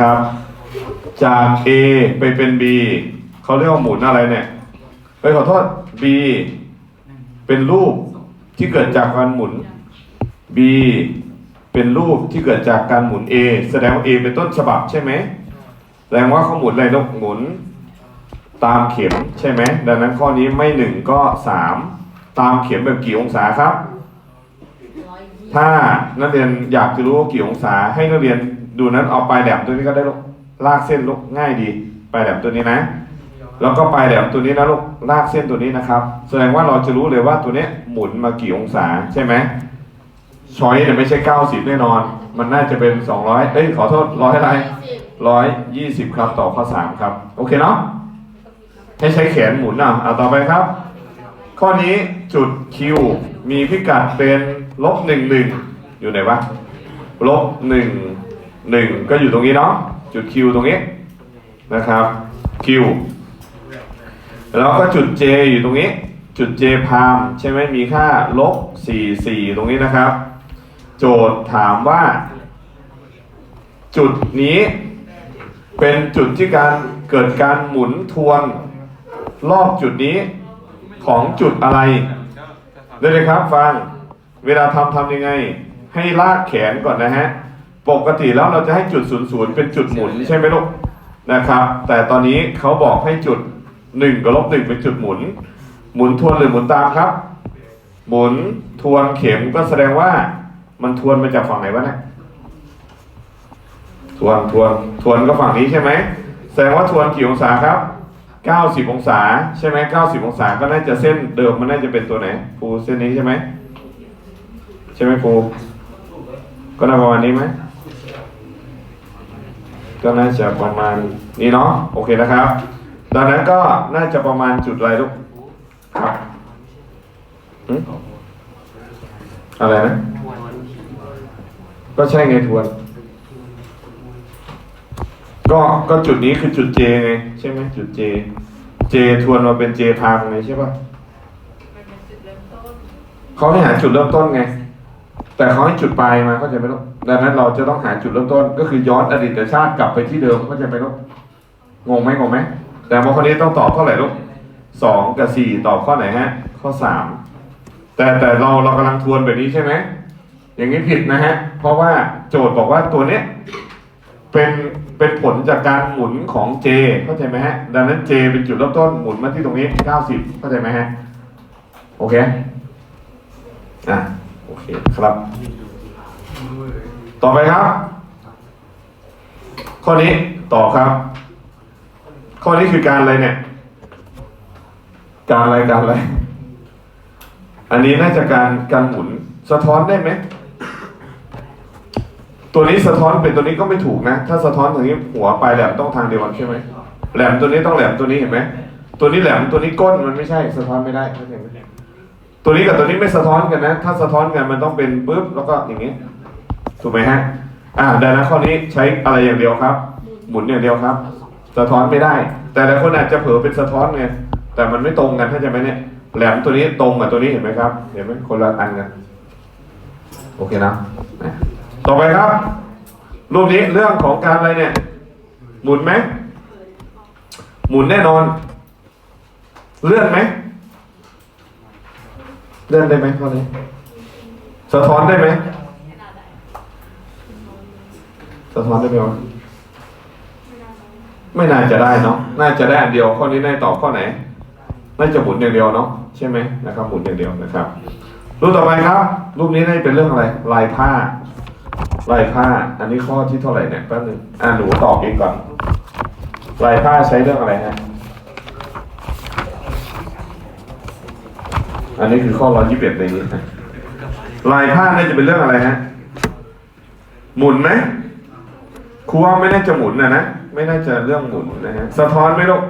ครับ จาก A ไปเป็น B เขาเรียกว่าหมุนอะไรเนี่ยเฮ้ยขอโทษ B เป็นรูปที่เกิดจากการหมุน B เป็นรูปที่เกิดจากการหมุน A แสดงว่า A เป็นต้นฉบับใช่ไหมแสดงว่าเขาหมุนอะไรลูกหมุน ตามเข็มใช่ไหมดังนั้นข้อนี้ไม่หนึ่งก็สามตามเข็มแบบกี่องศาครับ ถ้านักเรียนอยากจะรู้ว่ากี่องศาให้นักเรียน ดูนั้นเอาปลายแหลมตัวนี้ก็ได้ลูกลากเส้นลูกง่ายดีปลายแหลมตัวนี้นะ แล้วก็ปลายแหลมตัวนี้นะลูกลากเส้นตัวนี้นะครับ แสดงว่าเราจะรู้เลยว่าตัวนี้หมุนมากี่องศาใช่ไหมช้อยเนี่ยไม่ใช่90แน่นอน มันน่าจะเป็น200เอ้ยขอโทษร้อยอะไรร้อยยี่สิบครับต่อข้อสามครับ โอเคเนาะให้ใช้แขนหมุนอะเอาต่อไปครับ ข้อนี้จุด Q มีพิกัดเป็นลบหนึ่งหนึ่งอยู่ไหนวะลบหนึ่ง หนึ่งก็อยู่ตรงนี้เนาะจุด Q ตรงนี้นะครับ Q แล้วก็จุด J อยู่ตรงนี้ จุด J พามใช่ไหมมีค่าลบสี่สี่ตรงนี้นะครับ โจทย์ถามว่า จุดนี้เป็นจุดที่การเกิดการหมุนทวนรอบจุดนี้ของจุดอะไรได้เลยครับฟัง เวลาทำทำยังไง ให้ลากแขนก่อนนะฮะ ปกติแล้วเราจะให้จุดศูนย์ศูนย์เป็นจุดหมุนใช่ไหมลูกนะครับ แต่ตอนนี้เขาบอกให้จุดหนึ่งกับลบหนึ่งเป็นจุดหมุน หมุนทวนหรือหมุนตามครับ หมุนทวนเข็มก็แสดงว่า มันทวนมาจากฝั่งไหนวะเนี่ยทวนทวนทวนก็ฝั่งนี้ใช่ไหมแสดงว่าทวนกี่องศาครับ 90 องศาใช่ไหม90 องศาก็น่าจะเส้นเดิมมันน่าจะเป็นตัวไหนภูเส้นนี้ใช่ไหมใช่ไหมภูก็น่าประมาณนี้ไหม ก็น่าจะประมาณนี้เนาะโอเคนะครับดังนั้นก็น่าจะประมาณจุดอะไรลูกครับหึอะไรนะ ก็ใช่ไงทวน ก็ก็จุดนี้คือจุด J ไงใช่ไหมจุด J J ทวนมาเป็น J พามไงใช่ป่ะเขาให้หาจุดเริ่มต้นไง แต่เขาให้จุดปลายมาเข้าใจไหมลูก ดังนั้นเราจะต้องหาจุดเริ่มต้น ก็คือย้อนอดีตชาติกลับไปที่เดิมเข้าใจไหมลูกงงไหมงงไหมแต่มาข้อนี้ต้องตอบเท่าไหร่ลูกสองกับสี่ตอบข้อไหนฮะ ข้อสามแต่แต่เราเรากำลังทวนแบบนี้ใช่ไหมอย่างนี้ผิดนะฮะ เพราะว่าโจทย์บอกว่าตัวเนี้ยเป็นเป็นผลจากการหมุนของ J เข้าใจไหมฮะ ดังนั้น J เป็นจุดเริ่มต้นหมุนมาที่ตรงนี้ 90 เข้าใจไหมฮะ โอเค อะ โอเคครับ ต่อไปครับ ข้อนี้ต่อครับ ข้อนี้คือการอะไรเนี่ย การอะไรการอะไร อันนี้น่าจะการการหมุนสะท้อนได้ไหมตัวนี้สะท้อนเป็นตัวนี้ก็ไม่ถูกนะ ถ้าสะท้อนตรงนี้หัวปลายแหลมต้องทางเดียวกันใช่ไหมแหลมตัวนี้ต้องแหลมตัวนี้เห็นไหมตัวนี้แหลมตัวนี้ก้นมันไม่ใช่สะท้อนไม่ได้เข้าใจไหมตัวนี้กับตัวนี้ไม่สะท้อนกันนะ ถ้าสะท้อนกันมันต้องเป็นปุ๊บแล้วก็อย่างนี้ ถูกไหมฮะอ่าดังนั้นข้อนี้ใช้อะไรอย่างเดียวครับ หมุนอย่างเดียวครับ สะท้อนไม่ได้ แต่หลายคนอาจจะเผลอเป็นสะท้อนไงแต่มันไม่ตรงกันเข้าใจไหมเนี่ยแหลมตัวนี้ตรงกับตัวนี้เห็นไหมครับ เห็นไหมคนละอันกันโอเคนะนะต่อไปครับ รูปนี้เรื่องของการอะไรเนี่ย หมุนไหมหมุนแน่นอน เลื่อนไหมเลื่อนได้ไหมข้อนี้สะท้อนได้ไหม สะท้อนได้ไหมวะไม่น่าจะได้เนาะน่าจะได้อันเดียวข้อนี้น่าจะตอบข้อไหน น่าจะหมุนอย่างเดียวเนาะใช่ไหมนะครับหมุนอย่างเดียวนะครับ รูปต่อไปครับ รูปนี้น่าจะเป็นเรื่องอะไร ลายผ้า ลายผ้า อันนี้ข้อที่เท่าไหร่เนี่ยแป๊บนึงอ่าหนูตอบเองก่อน ลายผ้าใช้เรื่องอะไรฮะอันนี้คือข้อร้อยยี่สิบเอ็ดในนี้นะลายผ้าน่าจะเป็นเรื่องอะไรฮะหมุนไหม ครูว่าไม่น่าจะหมุนนะนะ ไม่น่าจะเรื่องหมุนนะฮะ สะท้อนไหมลูก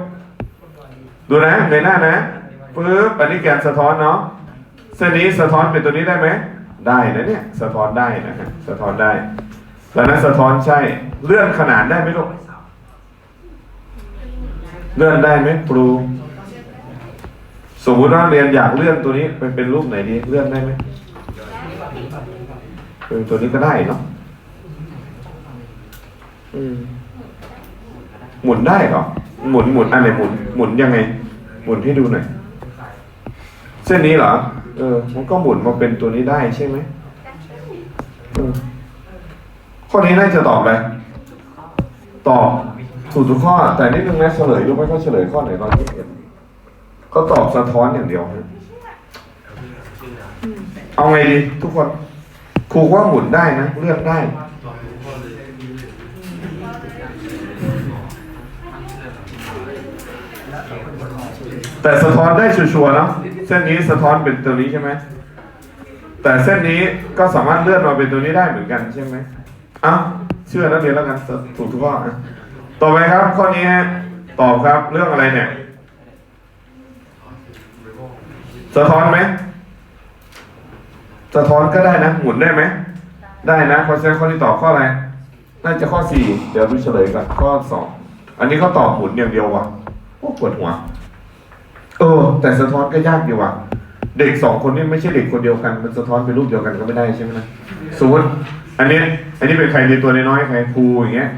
ดูนะในหน้านะปึ๊บอันนี้แกนสะท้อนเนาะ เส้นนี้สะท้อนเป็นตัวนี้ได้ไหม ได้นะเนี่ย สะท้อนได้นะฮะ สะท้อนได้ แล้วนั้นสะท้อนใช่ เลื่อนขนาดได้ไหมลูก เลื่อนได้ไหมครู สมมุติว่าเรียนอยากเลื่อนตัวนี้ไปเป็นรูปไหนดี เลื่อนได้ไหม เป็นตัวนี้ก็ได้เนาะ หมุนได้เหรอ หมุนหมุนอันไหนหมุน หมุนยังไง หมุนให้ดูหน่อย เส้นนี้เหรอ เออ มันก็หมุนมาเป็นตัวนี้ได้ใช่ไหมเออข้อนี้น่าจะตอบอะไรตอบถูกทุกข้อ แต่นิดนึงนะเฉลยรู้ไหมเขาเฉลยข้อไหนตอนที่เห็นเขาตอบสะท้อนอย่างเดียวนะเอาไงดีทุกคนครูว่าหมุนได้นะเลือกได้ แต่สะท้อนได้ชัวร์ๆนะเส้นนี้สะท้อนเป็นตัวนี้ใช่ไหมแต่เส้นนี้ก็สามารถเลื่อนมาเป็นตัวนี้ได้เหมือนกันใช่ไหมอ้าเชื่อนักเรียนแล้วกันถูกทุกข้ออะต่อไปครับข้อนี้ตอบครับเรื่องอะไรเนี่ยสะท้อนไหมสะท้อนก็ได้นะ หมุนได้ไหมได้นะเพราะฉะนั้นข้อที่ตอบข้ออะไรน่าจะข้อสี่เดี๋ยวดูเฉลยกันข้อสองอันนี้เขาตอบหมุนอย่างเดียววะโอ้ปวดหัว เออ แต่สะท้อนก็ยากอยู่ว่ะ เด็กสองคนนี้ไม่ใช่เด็กคนเดียวกัน มันสะท้อนเป็นรูปเดียวกันก็ไม่ได้ใช่ไหมนะสมมติอันนี้อันนี้เป็นใครในตัวน้อยๆใครครูอย่างเงี้ย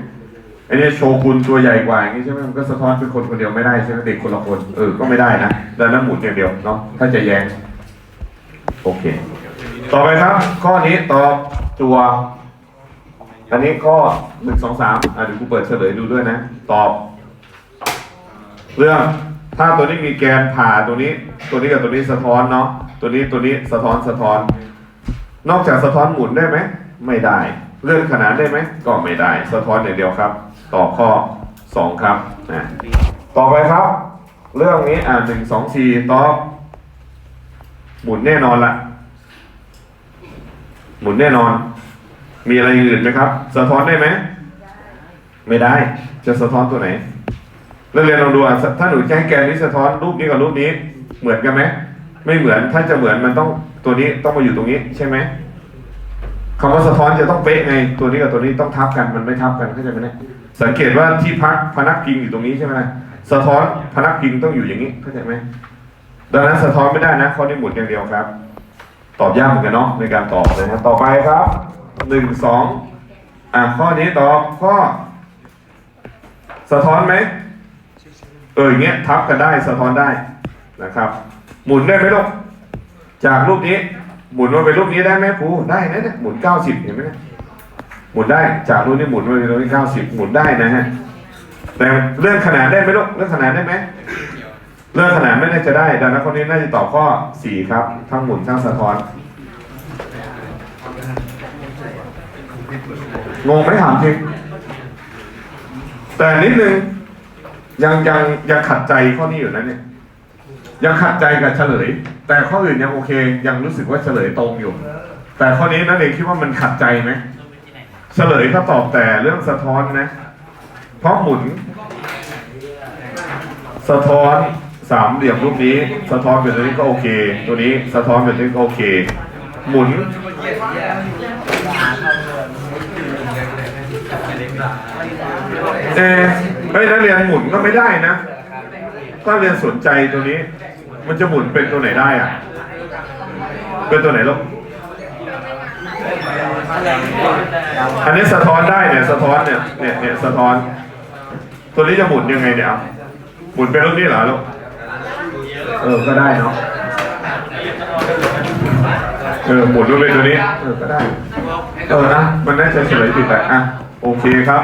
อันนี้โชกุนตัวใหญ่กว่าอย่างงี้ใช่ไหมมันก็สะท้อนเป็นคนคนเดียวไม่ได้ใช่ไหมเด็กคนละคนเออก็ไม่ได้นะดังนั้นหมุนอย่างเดียวเนาะถ้าจะแย้งโอเค ต่อไปครับ ข้อนี้ตอบตัว อันนี้ข้อหนึ่งสองสามอะเดี๋ยวกูเปิดเฉลยดูด้วยนะ ตอบ เรื่อง ถ้าตัวนี้มีแกนผ่าตัวนี้ ตัวนี้กับตัวนี้สะท้อนเนาะตัวนี้ตัวนี้สะท้อนสะท้อน นอกจากสะท้อนหมุนได้ไหมไม่ได้เลื่อนขนานได้ไหมก็ไม่ได้ สะท้อนอย่างเดียวครับ ตอบข้อสองครับนะต่อไปครับ เรื่องนี้อ่าหนึ่งสองสี่ตอบหมุนแน่นอนละหมุนแน่นอน มีอะไรอื่นไหมครับ สะท้อนได้ไหม ไม่ได้ จะสะท้อนตัวไหน นักเรียนลองดูอะถ้าหนูแจ้งแกนนี้สะท้อนรูปนี้กับรูปนี้เหมือนกันไหมไม่เหมือนถ้าจะเหมือนมันต้องตัวนี้ต้องมาอยู่ตรงนี้ใช่ไหมคำว่าสะท้อนจะต้องเป๊ะไงตัวนี้กับตัวนี้ต้องทับกันมันไม่ทับกันเข้าใจไหมเนี่ยสังเกตว่าที่พักพนักพิงอยู่ตรงนี้ใช่ไหมสะท้อนพนักพิงต้องอยู่อย่างนี้เข้าใจไหมดังนั้นสะท้อนไม่ได้นะข้อนี้หมุนอย่างเดียวครับ ตอบยากเหมือนกันเนาะในการตอบนะครับต่อไปครับหนึ่งสองอะข้อนี้ตอบข้อ สะท้อนไหม อออย่างเงี้ยทับกันได้สะท้อนได้นะครับ หมุนได้ไหมลูกจากรูปนี้ หมุนมาเป็นรูปนี้ได้ไหมครูได้นะเนี่ยหมุนเก้าสิบเห็นไหมเนี่ยหมุนได้จากรูปนี้หมุนมาเป็นรูปนี้เก้าสิบหมุนได้นะฮะแต่เลื่อนขนาดได้ไหมลูกเลื่อนขนาดได้ไหมเลื่อนขนาดไม่น่าจะได้ดังนั้นคนนี้น่าจะตอบข้อสี่ครับ ทั้งหมุนทั้งสะท้อนงงไหมถามจริงแต่นิดนึง ยังยังยังขัดใจข้อนี้อยู่นะเนี่ย ยังขัดใจกับเฉลย แต่ข้ออื่นยังโอเค ยังรู้สึกว่าเฉลยตรงอยู่ แต่ข้อนี้นั่นเองคิดว่ามันขัดใจไหมเฉลยก็ตอบแต่เรื่องสะท้อนนะ เพราะหมุน สะท้อนสามเหลี่ยมรูปนี้ สะท้อนแบบนี้ก็โอเค ตัวนี้สะท้อนแบบนี้ก็โอเค หมุนเออ เฮ้ยนักเรียนหมุนก็ไม่ได้นะ ถ้าเรียนสนใจตัวนี้ มันจะหมุนเป็นตัวไหนได้อะ เป็นตัวไหนลูกอันนี้สะท้อนได้เนี่ยสะท้อนเนี่ยเนี่ยเนี่ยสะท้อน ตัวนี้จะหมุนยังไงเนี่ยหมุนเป็นรูปนี้เหรอลูกเออก็ได้เนาะเออหมุนมาเป็นตัวนี้เออก็ได้ เออนะมันน่าจะเฉลยผิดแหละอะโอเคครับ